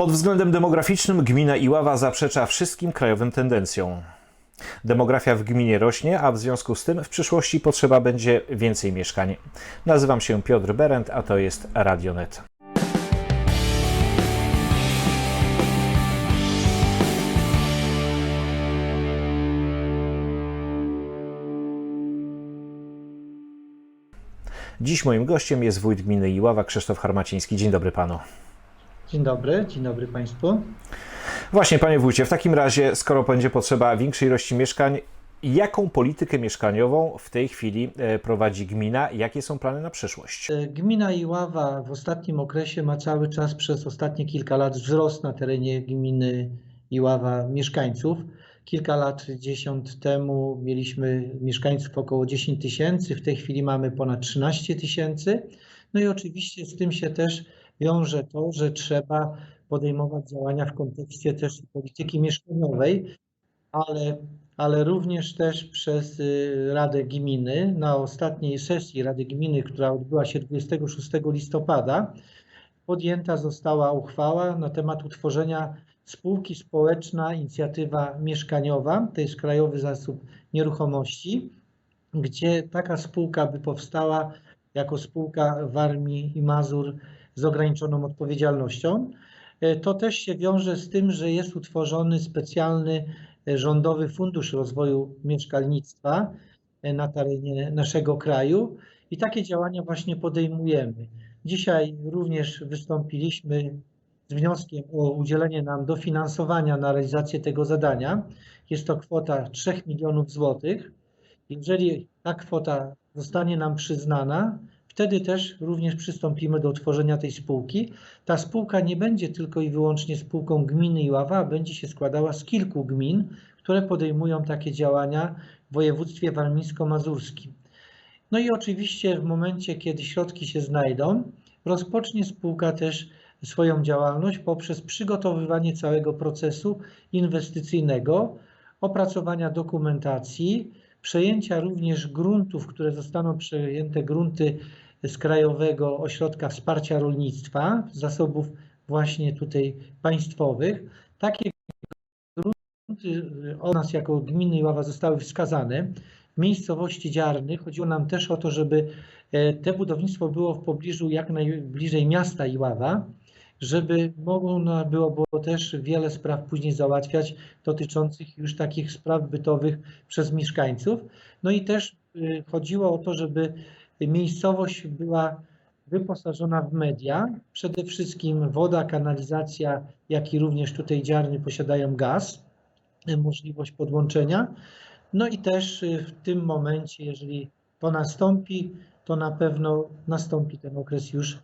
Pod względem demograficznym gmina Iława zaprzecza wszystkim krajowym tendencjom. Demografia w gminie rośnie, a w związku z tym w przyszłości potrzeba będzie więcej mieszkań. Nazywam się Piotr Berend, a to jest Radionet. Dziś moim gościem jest wójt gminy Iława Krzysztof Harmaciński. Dzień dobry panu. Dzień dobry, dzień dobry Państwu. Właśnie, panie wójcie, w takim razie, skoro będzie potrzeba większej ilości mieszkań, jaką politykę mieszkaniową w tej chwili e, prowadzi gmina? Jakie są plany na przyszłość? E, Gmina Iława w ostatnim okresie ma cały czas przez ostatnie kilka lat wzrost na terenie gminy Iława mieszkańców. Kilka lat, dziesiąt temu mieliśmy mieszkańców około 10 tysięcy, w tej chwili mamy ponad 13 tysięcy. No i oczywiście z tym się też wiąże to, że trzeba podejmować działania w kontekście też polityki mieszkaniowej, ale, ale również też przez y, Radę Gminy. Na ostatniej sesji Rady Gminy, która odbyła się 26 listopada, podjęta została uchwała na temat utworzenia spółki społeczna Inicjatywa Mieszkaniowa, to jest Krajowy Zasób Nieruchomości, gdzie taka spółka by powstała jako spółka Warmii i Mazur z ograniczoną odpowiedzialnością. E, To też się wiąże z tym, że jest utworzony specjalny e, rządowy fundusz rozwoju mieszkalnictwa e, na terenie naszego kraju i takie działania właśnie podejmujemy. Dzisiaj również wystąpiliśmy z wnioskiem o udzielenie nam dofinansowania na realizację tego zadania. Jest to kwota 3 milionów złotych. Jeżeli ta kwota zostanie nam przyznana, wtedy też również przystąpimy do utworzenia tej spółki. Ta spółka nie będzie tylko i wyłącznie spółką gminy Iława, a będzie się składała z kilku gmin, które podejmują takie działania w województwie warmińsko-mazurskim. No i oczywiście w momencie, kiedy środki się znajdą, rozpocznie spółka też swoją działalność poprzez przygotowywanie całego procesu inwestycyjnego, opracowania dokumentacji, przejęcia również gruntów, które zostaną przejęte grunty z Krajowego Ośrodka Wsparcia Rolnictwa, zasobów właśnie tutaj państwowych. Takie grunty od nas jako gminy Iława zostały wskazane w miejscowości Dziarny. Chodziło nam też o to, żeby e, te budownictwo było w pobliżu jak najbliżej miasta Iława, żeby można było, było też wiele spraw później załatwiać dotyczących już takich spraw bytowych przez mieszkańców. No i też y, chodziło o to, żeby miejscowość była wyposażona w media, przede wszystkim woda, kanalizacja, jak i również tutaj dziarny posiadają gaz, y, możliwość podłączenia. No i też y, w tym momencie, jeżeli to nastąpi, to na pewno nastąpi ten okres już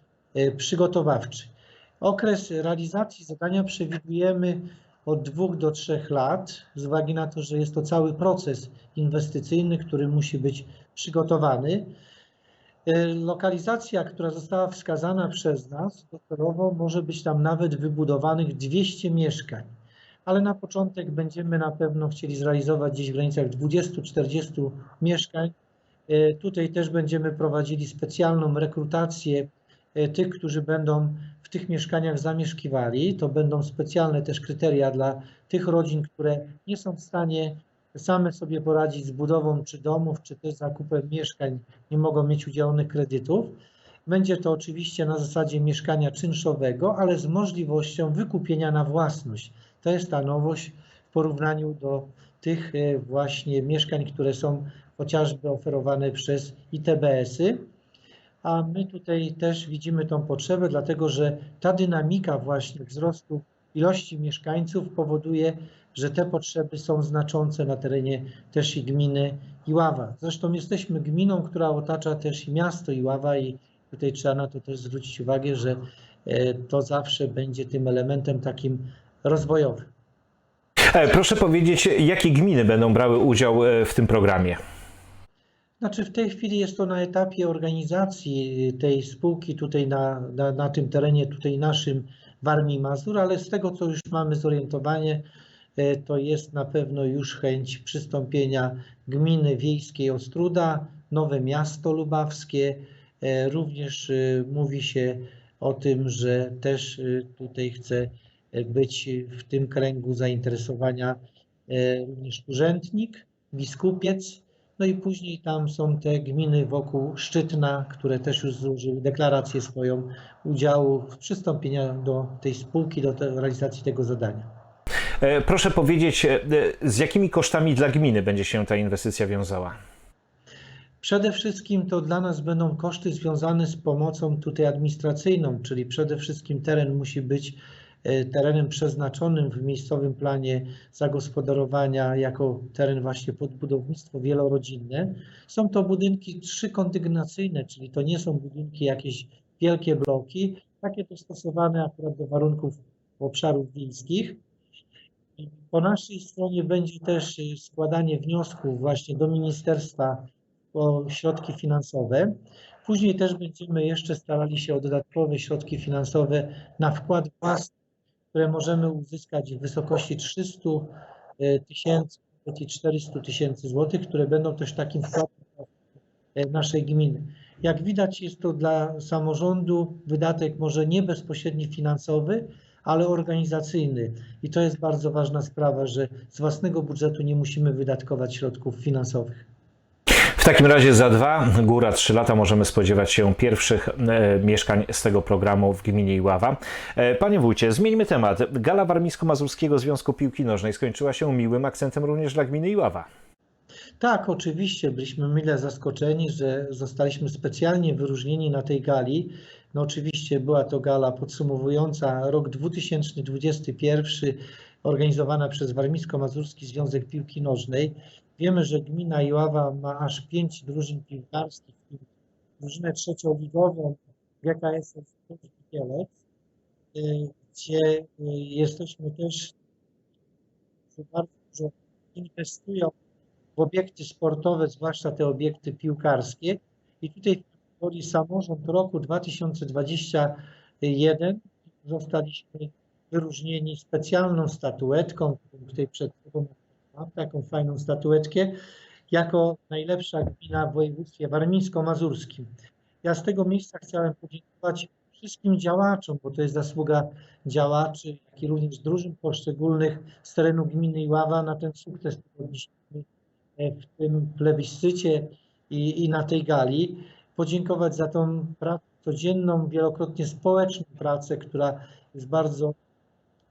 przygotowawczy. Okres realizacji zadania przewidujemy od dwóch do trzech lat, z uwagi na to, że jest to cały proces inwestycyjny, który musi być przygotowany. E, Lokalizacja, która została wskazana przez nas, docelowo może być tam nawet wybudowanych 200 mieszkań, ale na początek będziemy na pewno chcieli zrealizować gdzieś w granicach 20-40 mieszkań. E, Tutaj też będziemy prowadzili specjalną rekrutację e, tych, którzy będą w tych mieszkaniach zamieszkiwali. To będą specjalne też kryteria dla tych rodzin, które nie są w stanie same sobie poradzić z budową czy domów, czy też zakupem mieszkań, nie mogą mieć udzielonych kredytów. Będzie to oczywiście na zasadzie mieszkania czynszowego, ale z możliwością wykupienia na własność. To jest ta nowość w porównaniu do tych e, właśnie mieszkań, które są chociażby oferowane przez ITBS-y a my tutaj też widzimy tą potrzebę, dlatego że ta dynamika właśnie wzrostu ilości mieszkańców powoduje, że te potrzeby są znaczące na terenie też i gminy Iława. Zresztą jesteśmy gminą, która otacza też i miasto Iława i tutaj trzeba na to też zwrócić uwagę, że e, to zawsze będzie tym elementem takim rozwojowym. E, Proszę powiedzieć, jakie gminy będą brały udział e, w tym programie? Znaczy w tej chwili jest to na etapie organizacji tej spółki tutaj na, na, na tym terenie tutaj naszym Warmii i Mazur, ale z tego co już mamy zorientowanie, e, to jest na pewno już chęć przystąpienia gminy wiejskiej Ostruda, Nowe Miasto Lubawskie. E, Również e, mówi się o tym, że też tutaj chce być w tym kręgu zainteresowania również urzędnik, biskupiec, no i później tam są te gminy wokół Szczytna, które też już złożyły deklarację swoją udziału w przystąpienia do tej spółki, do te, realizacji tego zadania. E, Proszę powiedzieć, e, z jakimi kosztami dla gminy będzie się ta inwestycja wiązała? Przede wszystkim to dla nas będą koszty związane z pomocą tutaj administracyjną, czyli przede wszystkim teren musi być terenem przeznaczonym w miejscowym planie zagospodarowania jako teren właśnie pod budownictwo wielorodzinne. Są to budynki trzykondygnacyjne, czyli to nie są budynki jakieś wielkie bloki, takie dostosowane akurat do warunków obszarów wiejskich. Po naszej stronie będzie też e, składanie wniosków właśnie do ministerstwa o środki finansowe. Później też będziemy jeszcze starali się o dodatkowe środki finansowe na wkład własny, które możemy uzyskać w wysokości 300 tysięcy i 400 tysięcy złotych, które będą też takim wkładem e, naszej gminy. Jak widać jest to dla samorządu wydatek może nie bezpośredni finansowy, ale organizacyjny. I to jest bardzo ważna sprawa, że z własnego budżetu nie musimy wydatkować środków finansowych. Takim razie za dwa, góra trzy lata możemy spodziewać się pierwszych e, mieszkań z tego programu w gminie Iława. E, Panie wójcie, zmieńmy temat. Gala Warmińsko-Mazurskiego Związku Piłki Nożnej skończyła się miłym akcentem również dla gminy Iława. Tak, oczywiście. Byliśmy mile zaskoczeni, że zostaliśmy specjalnie wyróżnieni na tej gali. No oczywiście była to gala podsumowująca rok 2021, organizowana przez Warmińsko-Mazurski Związek Piłki Nożnej. Wiemy, że gmina Iława ma aż pięć drużyn piłkarskich, w tym drużynę trzecioligową GKS Kielec, y, gdzie y, jesteśmy też bardzo dużo inwestują w obiekty sportowe, zwłaszcza te obiekty piłkarskie. I tutaj w samorząd roku 2021 zostaliśmy wyróżnieni specjalną statuetką, którą tutaj przed sobą mam taką fajną statuetkę, jako najlepsza gmina w województwie warmińsko-mazurskim. Ja z tego miejsca chciałem podziękować wszystkim działaczom, bo to jest zasługa działaczy, jak i również drużyn poszczególnych z terenu gminy Iława na ten sukces, odnieśliśmy w tym plebiscycie i, i na tej gali. Podziękować za tą pracę codzienną, wielokrotnie społeczną pracę, która jest bardzo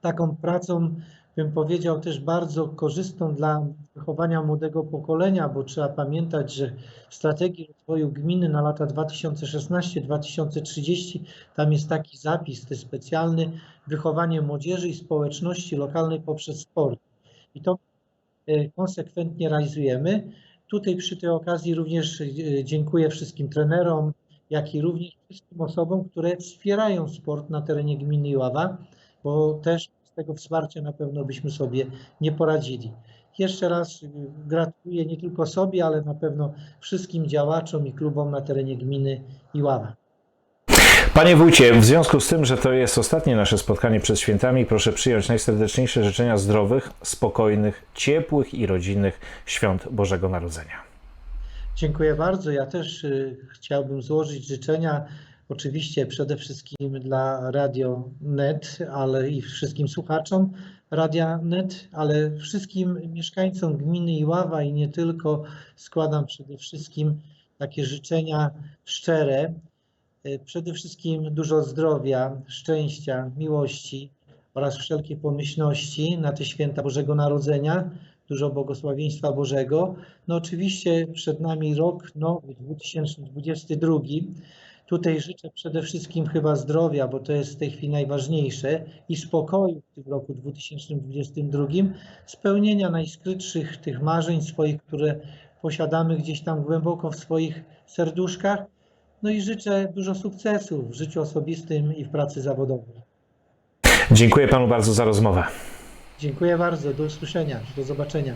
taką pracą, bym powiedział, też bardzo korzystną dla wychowania młodego pokolenia, bo trzeba pamiętać, że w strategii rozwoju gminy na lata 2016-2030 tam jest taki zapis, to specjalny wychowanie młodzieży i społeczności lokalnej poprzez sport. I to e, konsekwentnie realizujemy. Tutaj przy tej okazji również e, dziękuję wszystkim trenerom, jak i również wszystkim osobom, które wspierają sport na terenie gminy Iława, bo też tego wsparcia na pewno byśmy sobie nie poradzili. Jeszcze raz gratuluję nie tylko sobie, ale na pewno wszystkim działaczom i klubom na terenie gminy Iława. Panie wójcie, w związku z tym, że to jest ostatnie nasze spotkanie przed świętami, proszę przyjąć najserdeczniejsze życzenia zdrowych, spokojnych, ciepłych i rodzinnych świąt Bożego Narodzenia. Dziękuję bardzo. Ja też y, chciałbym złożyć życzenia oczywiście przede wszystkim dla Radio Net, ale i wszystkim słuchaczom Radia Net, ale wszystkim mieszkańcom gminy Iława i nie tylko składam przede wszystkim takie życzenia szczere. Y, Przede wszystkim dużo zdrowia, szczęścia, miłości oraz wszelkiej pomyślności na te święta Bożego Narodzenia, dużo błogosławieństwa Bożego. No oczywiście przed nami rok nowy, 2022. Tutaj życzę przede wszystkim chyba zdrowia, bo to jest w tej chwili najważniejsze i spokoju w tym roku 2022, spełnienia najskrytszych tych marzeń swoich, które posiadamy gdzieś tam głęboko w swoich serduszkach. No i życzę dużo sukcesów w życiu osobistym i w pracy zawodowej. Dziękuję panu bardzo za rozmowę. Dziękuję bardzo, do usłyszenia, do zobaczenia.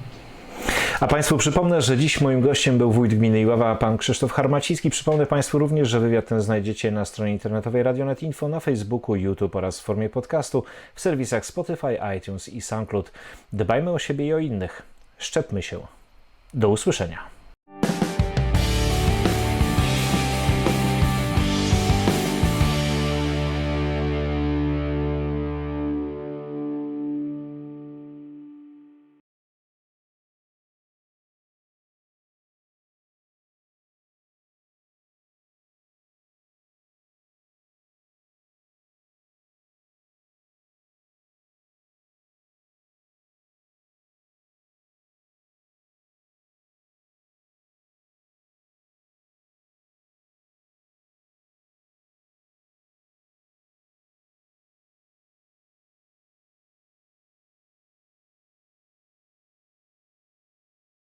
A Państwu przypomnę, że dziś moim gościem był wójt gminy Iława, pan Krzysztof Harmaciński. Przypomnę Państwu również, że wywiad ten znajdziecie na stronie internetowej Radionet Info, na Facebooku, YouTube oraz w formie podcastu w serwisach Spotify, iTunes i SoundCloud. Dbajmy o siebie i o innych. Szczepmy się. Do usłyszenia.